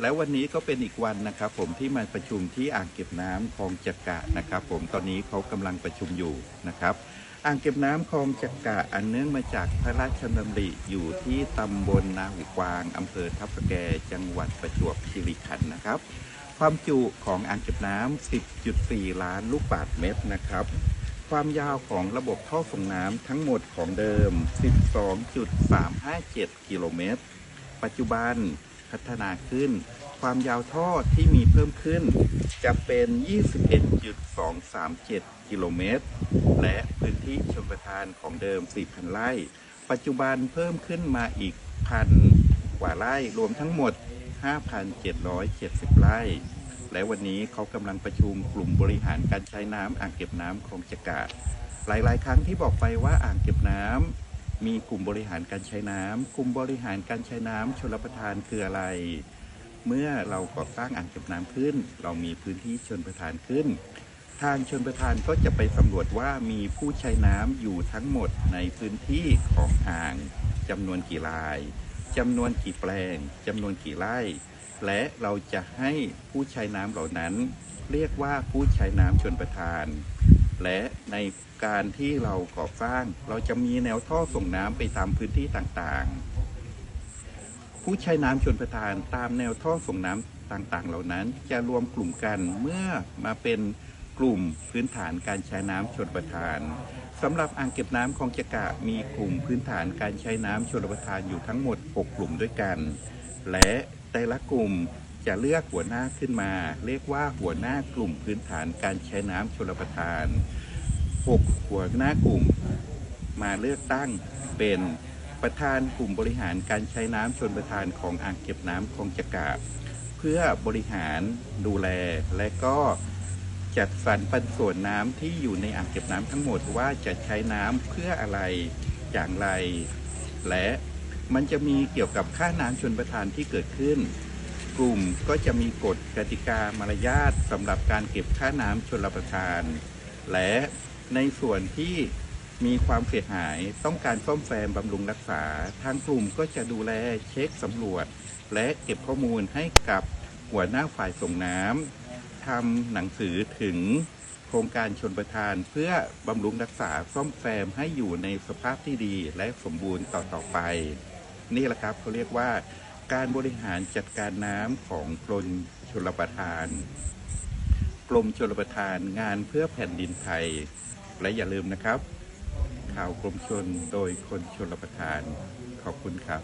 แล้ววันนี้ก็เป็นอีกวันนะครับ ผมที่มาประชุมที่อ่างเก็บน้ำคลองจักระนะครับ ผมตอนนี้เขากำลังประชุมอยู่นะครับ อ่างเก็บน้ำคลองจักระอันเนื่องมาจากพระราชดำริอยู่ที่ตำบลนาหูกวางอำเภอทับแกจังหวัดประจวบคีรีขันธ์นะครับ ความจุของอ่างเก็บน้ำ10.4 ล้านลูกบาศก์เมตรนะครับความยาวของระบบท่อส่งน้ำทั้งหมดของเดิม 12.357 กิโลเมตร ปัจจุบัน พัฒนาขึ้น ความยาวท่อที่มีเพิ่มขึ้น จะเป็น 21.237 กิโลเมตร และพื้นที่ชลประทานของเดิม 4,000 ไร่ ปัจจุบันเพิ่มขึ้นมาอีกพันกว่าไร่รวมทั้งหมด 5,770 ไร่ และวันนี้เขากำลังประชุมกลุ่มบริหารการใช้น้ำอ่างเก็บน้ำคลองจักรหลาย ๆ ครั้งที่บอกไปว่าอ่างเก็บน้ำ มีกลุ่มบริหารการใช้น้ำกลุ่มบริหารการใช้น้ำชลประทานคืออะไร เมื่อเราก่อสร้างอ่างเก็บน้ำขึ้น เรามีพื้นที่ชนประทานขึ้น ทางชนประทานก็จะไปสำรวจว่ามีผู้ใช้น้ำอยู่ทั้งหมดในพื้นที่ของอ่างจำนวนกี่รายจำนวนกี่แปลงจำนวนกี่ไร่ และเราจะให้ผู้ใช้น้ำเหล่านั้น เรียกว่าผู้ใช้น้ำชนประทาน และในการที่เราก่อสร้างเราจะมีแนวท่อส่งน้ำไปตามพื้นที่ต่างๆ ผู้ใช้น้ำชนประทานตามแนวท่อส่งน้ำต่างๆ เหล่านั้นจะรวมกลุ่มกันเมื่อมาเป็นกลุ่มพื้นฐานการใช้น้ำชนประทานสำหรับอ่างเก็บน้ำคลองจักระมีกลุ่มพื้นฐานการใช้น้ำชนประทานอยู่ทั้งหมด 6 กลุ่มด้วยกัน และแต่ละกลุ่ม จะเลือกหัวหน้าขึ้นมา เรียกว่าหัวหน้ากลุ่มพื้นฐานการใช้น้ำชลประทาน 6 หัวหน้ากลุ่มมาเลือกตั้งเป็นประธานกลุ่มบริหารการใช้น้ำชนประทานของอ่างเก็บน้ำคลองจักระเพื่อบริหารดูแลและก็จัดสรรปันส่วนน้ำที่อยู่ในอ่างเก็บน้ำทั้งหมดว่าจะใช้น้ำเพื่ออะไรอย่างไร และมันจะมีเกี่ยวกับค่าน้ำชนประทานที่เกิดขึ้น กลุ่มก็จะมีกฎกติกามารยาทสำหรับการเก็บค่าน้ำชนประทาน และในส่วนที่มีความเสียหายต้องการซ่อมแซมบำรุงรักษา ทางกลุ่มก็จะดูแลเช็คสำรวจ และเก็บข้อมูลให้กับหัวหน้าฝ่ายส่งน้ำทำหนังสือถึงโครงการชนประทานเพื่อบำรุงรักษาซ่อมแซมให้อยู่ในสภาพที่ดีและสมบูรณ์ต่อต่อไป นี่แหละครับเขาเรียกว่า การบริหารจัดการน้ำของกรมชลประทาน กรมชลประทานงานเพื่อแผ่นดินไทย และอย่าลืมนะครับ ข่าวกรมชนโดยคนชลประทาน ขอบคุณครับ